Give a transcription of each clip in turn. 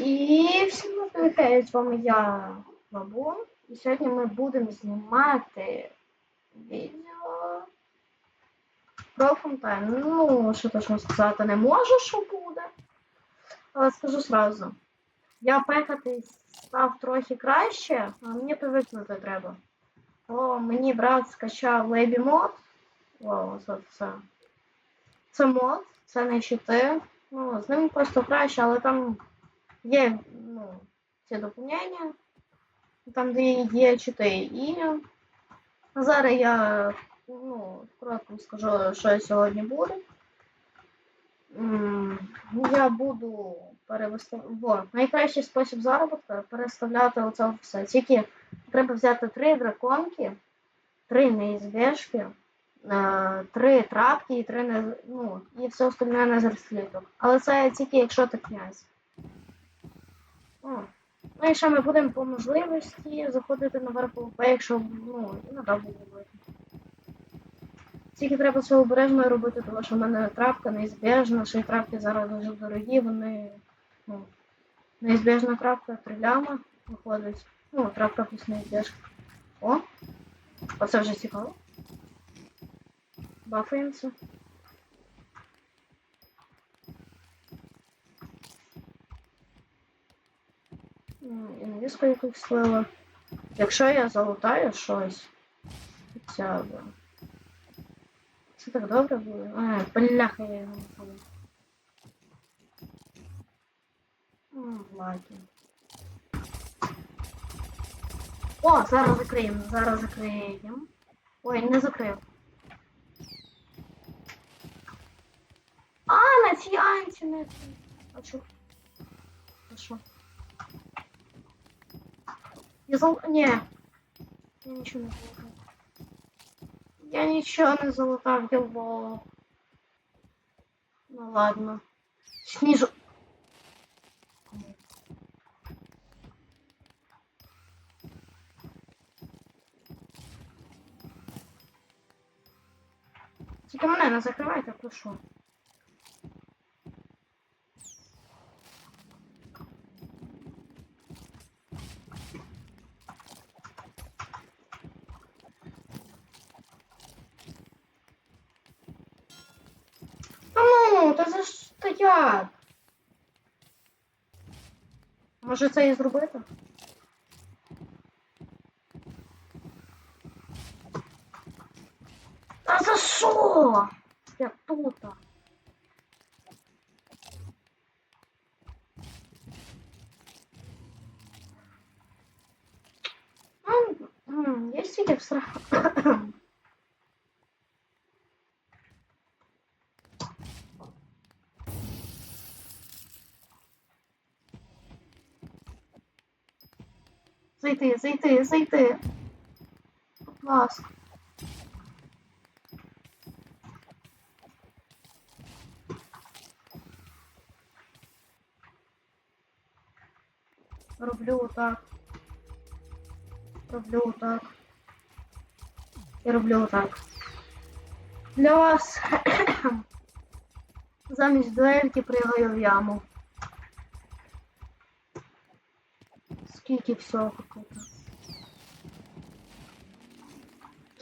І всім привіт, з вами я, Бабун. І сьогодні ми будемо знімати відео про фонтан. Ну, що точно сказати, не можу, що буде. Але скажу сразу. Я пекати став трохи краще, а мені привикнути треба. О, мені брат скачав Лебі мод. О, це все. Це мод, це не щити. Ну, з ним просто краще, але там є ну, ці доповнення, там де є чити. І зараз я ну, коротко скажу, що я сьогодні буде. Я буду перевиставляти. Найкращий спосіб заробітку переставляти оце все. Тільки треба взяти три драконки, три неізбежки, е, три трапки і три не... ну, і все остальне не зерсліток. Але це тільки якщо ти князь. Ну і ще ми будемо по можливості заходити на ВРПВП, якщо ну, іноді буде. Тільки треба все обережно робити, тому що в мене трапка неізбіжна, що і трапки зараз дуже дорогі, вони. Ну, неізбіжна трапка триляма виходить. Ну, трапка плюс неізбіжка. О! Оце вже цікаво. Бафаємося. Якусь слила. Якщо я залутаю щось, хоча б. Це так добре буде? А, бляха, я його не. М, О, зараз закриємо, зараз закриємо. Ой, не закрив. А, на цій анті не. А чо? А що? Я зал... Не. Я ничего не залутал. Я ничего не залутал, я лох. Ну ладно. Снизу. Тільки мене не закривайте, прошу. Може це і зробити? Та за що? Я тут. М, Я стільки Зайти, зайти, зайти. Будь ласка. Роблю отак. Роблю отак. І роблю отак. Для вас замість дуельки пригаю в яму. Скільки всього тут.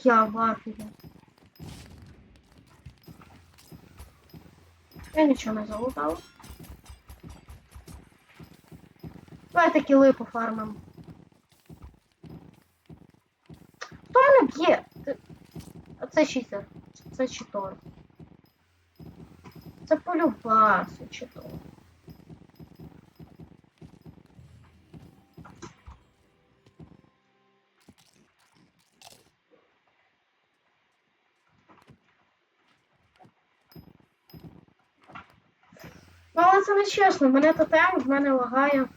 Я в афілі. Я нічого не залутав. Давайте кіли пофармим. Хто мене б'є? А це читер. Це читор. Це полюба, це читор. Це не чесно, мене тотем, в мене лагає.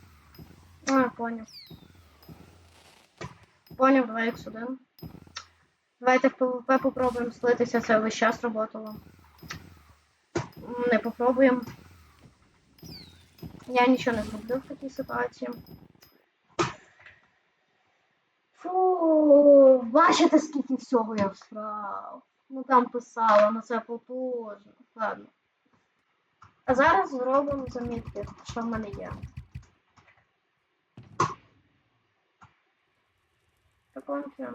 А, поняв. Поняв, 2х1. Давайте в ПВП попробуємо слитися, це весь час работало. М, Не попробуємо. Я нічого не зроблю в такій ситуації. Фу, бачите, скільки всього я всрав. Ну там писала, ну це потужно. Ладно. А зараз зробимо замітки, що в мене є. Закончимо.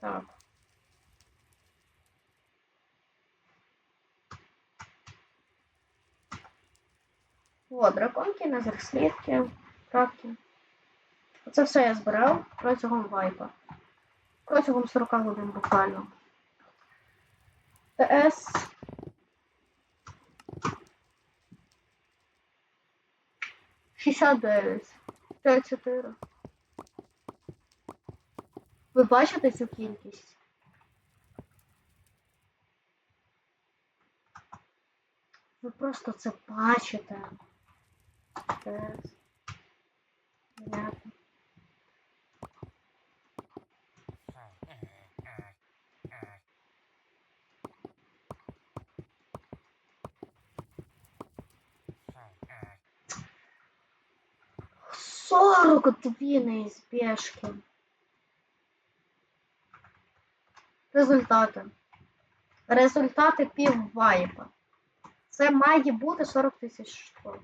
Так. О, драконки, назерслідки, крапки. Оце все я збирав протягом вайпа. Протягом 40 годин буквально. ТС 59. 5-4. Ви бачите цю кількість? Ви просто це бачите. Понятно. 40 тупиной из пешки. Результати. Результати пів вайпа. Це має бути 40 тисяч штук.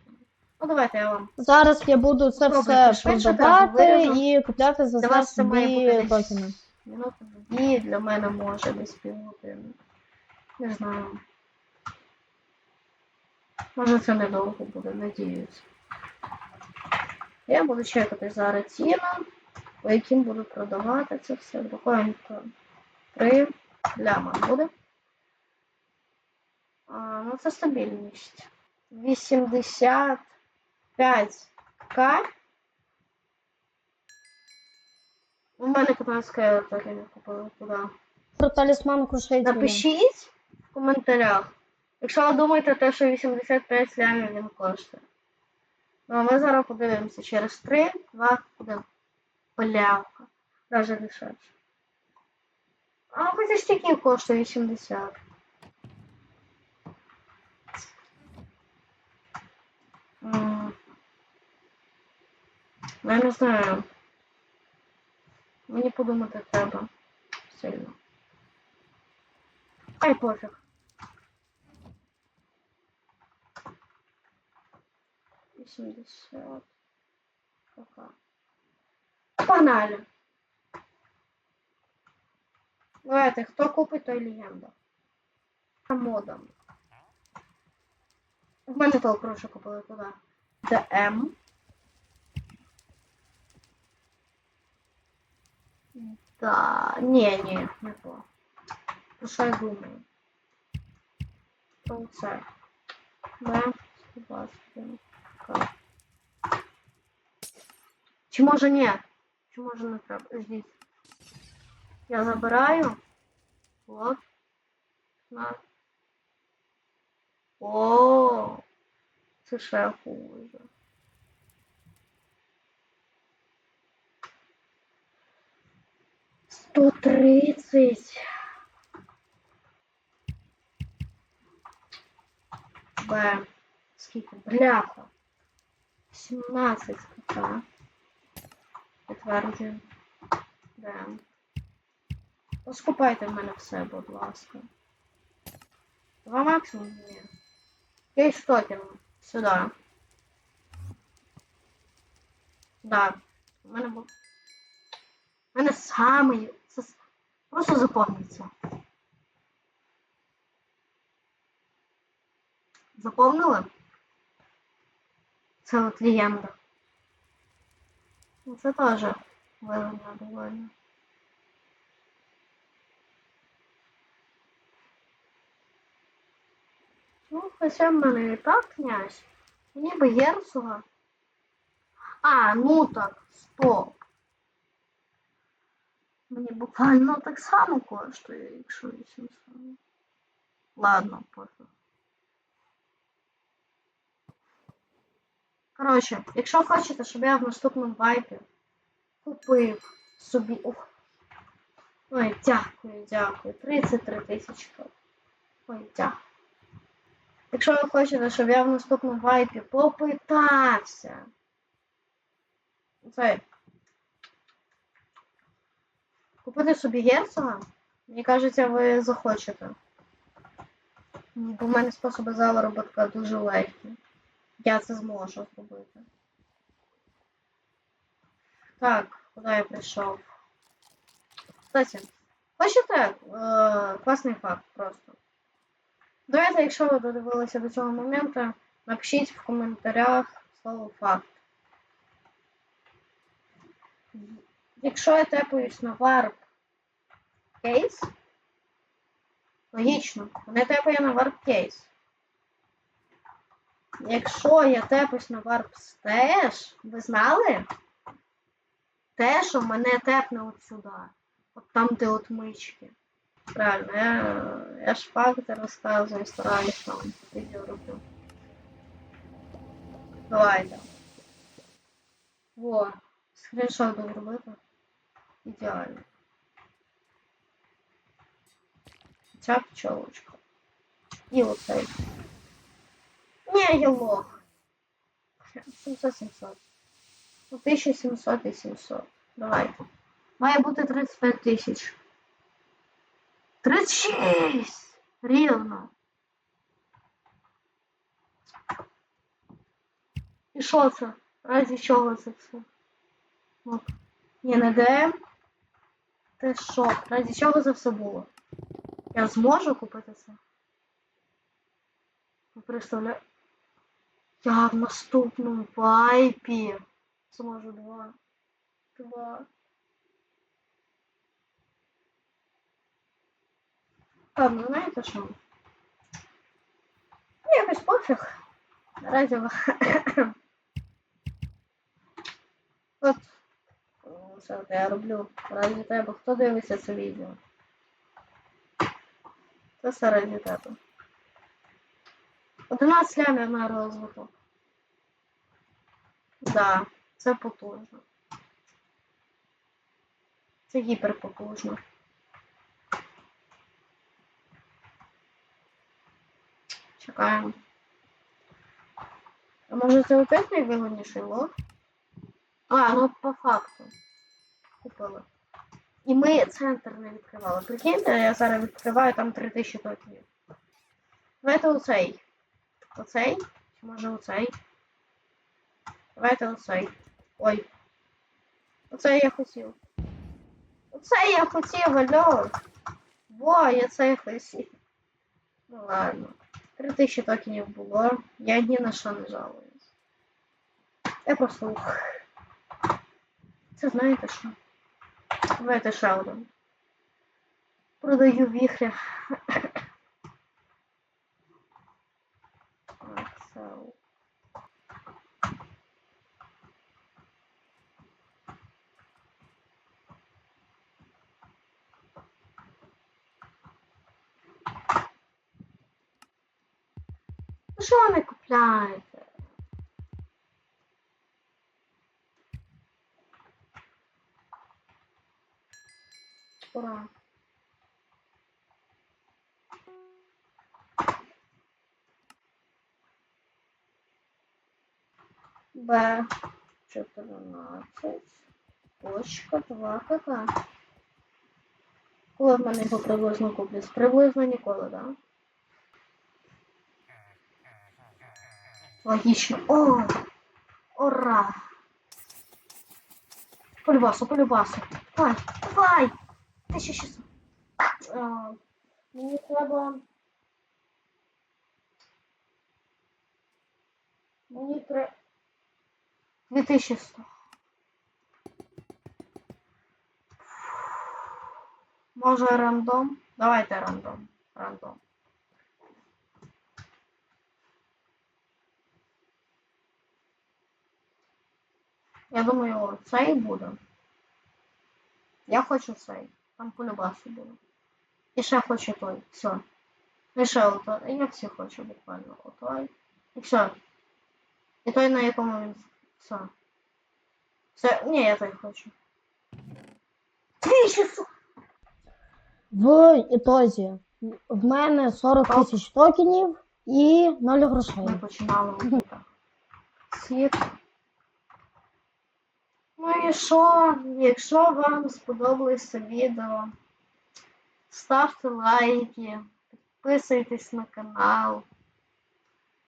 Ну, давайте я вам. Зараз я буду це все швидше, продавати так, і купляти за Для вас це має бути токени. Минути для мене може десь півгодини. Не знаю. Може це недовго буде, надіюсь. Я буду чекати зараз ціну, по яким буду продавати це все. Буквально три ляма буде. А, ну це стабільність. 85к. У мене 15 так я не купила туди. Про талісман крушителя. Напишіть в коментарях, якщо ви думаєте, те, що 85 лямів він коштує. Ну, а ми зараз подивимося через 3, 2, 1. Полявка. Даже дешевше. А хоча ж тільки коштує 80. Ну, Я не знаю. Мені подумати треба сильно. Ай, пофіг. 80. Пока. Погнали. Давайте, хто купить, той легенда. Модом. В мене того прошу купили туди. ДМ. Да, не, не, не то. Що я думаю? Про це. 121. Так. Чи може ні? Чи може не треба? Ждіть. Я забираю. Вот. На. О, це ще хуже. Сто тридцать. Б. Скільки? Бляха. 17 така. Підтверджую. Д. Поскупайте в мене все, будь ласка. Два максимум ні. Кейс токен. Сюди. Да. У мене був. У мене самий. Це просто запомниться. Запомнили? Це от легенда. Ну, Це теж вигодно доволі. Ну, хоча в мене і так князь. Мені би герцога. А, ну так, стоп. Мені буквально так само коштує, якщо 800. Ладно, пофіг. Коротше, якщо хочете, щоб я в наступному вайпі купив собі. Ух. Ой, дякую, дякую. 33 тисячі. Ой, дякую. Якщо ви хочете, щоб я в наступному вайпі попитався. Це. Купити собі герцога, мені кажеться, ви захочете. Бо в мене способи заробітка дуже легкі. Я це зможу зробити. Так, куди я прийшов? Кстати, хочете е, класний факт просто. Давайте, якщо ви додивилися до цього моменту, напишіть в коментарях слово факт. Якщо я тепаюсь на варп кейс, логічно, мене тепає на варп кейс. Якщо я тепаюсь на варп стеж, ви знали? Те, що мене тепне от сюди. От там, де от мички. Правильно, я, я ж факти розказую, стараюсь вам відео роблю. Давайте. Во, скріншот би зробити. Ідеально. Ця пчелочка. І оцей. Ні, я лох. 700-700. Ну, 1700 і 700. Давайте. Має бути 35 тисяч. 36! Рівно. І що це? Раді чого це все? От. Ні, не ДМ. Це що? Раді чого це все було? Я зможу купити це? Ви представляєте? Я в наступному вайпі зможу два. Два. А, ну знаєте що? Ну, якось пофіг. Наразі ви- От. о, Це от я роблю. Раді тебе. Хто дивиться це відео? Це все раді тебе. 11 лямів на розвиток. Да, це потужно. Це гіперпотужно. Чекаємо. А може це опять найвигодніший лот? А, ну по факту. Купили. І ми центр не відкривали. Прикиньте, я зараз відкриваю там 3000 токенів. Давайте оцей. Оцей? Чи може оцей? Давайте оцей. Ой. Оцей я хотів. Оцей я хотів, алло. Во, я це хотів. Ну ладно. 3000 токенів було. Я ні на що не жалуюсь. Я просто ух. Це знаєте що? Давайте ще. Продаю віхря. Excel. Ну що ви не купляєте? Ура. Б 14. Точка 2 КК. Коли в мене його приблизно куплять? Приблизно ніколи, так? Да? Логічно. О! Ура! Полюбасу, полюбасу. Давай, давай! 1600. А, мені треба... Мені треба... 2100. Може рандом? Давайте рандом. Рандом. Я думаю, цей буде. Я хочу цей. Там полюбасу буде. І ще хочу той. Все. І ще ото. Я всі хочу буквально. Отой. І все. І той, на якому він. Все. Все. Ні, я той хочу. Сука! В ітозі в мене 40 тисяч токенів і 0 грошей. Ми починали. Світ. Ну і що? Якщо вам сподобалося відео, ставте лайки, підписуйтесь на канал.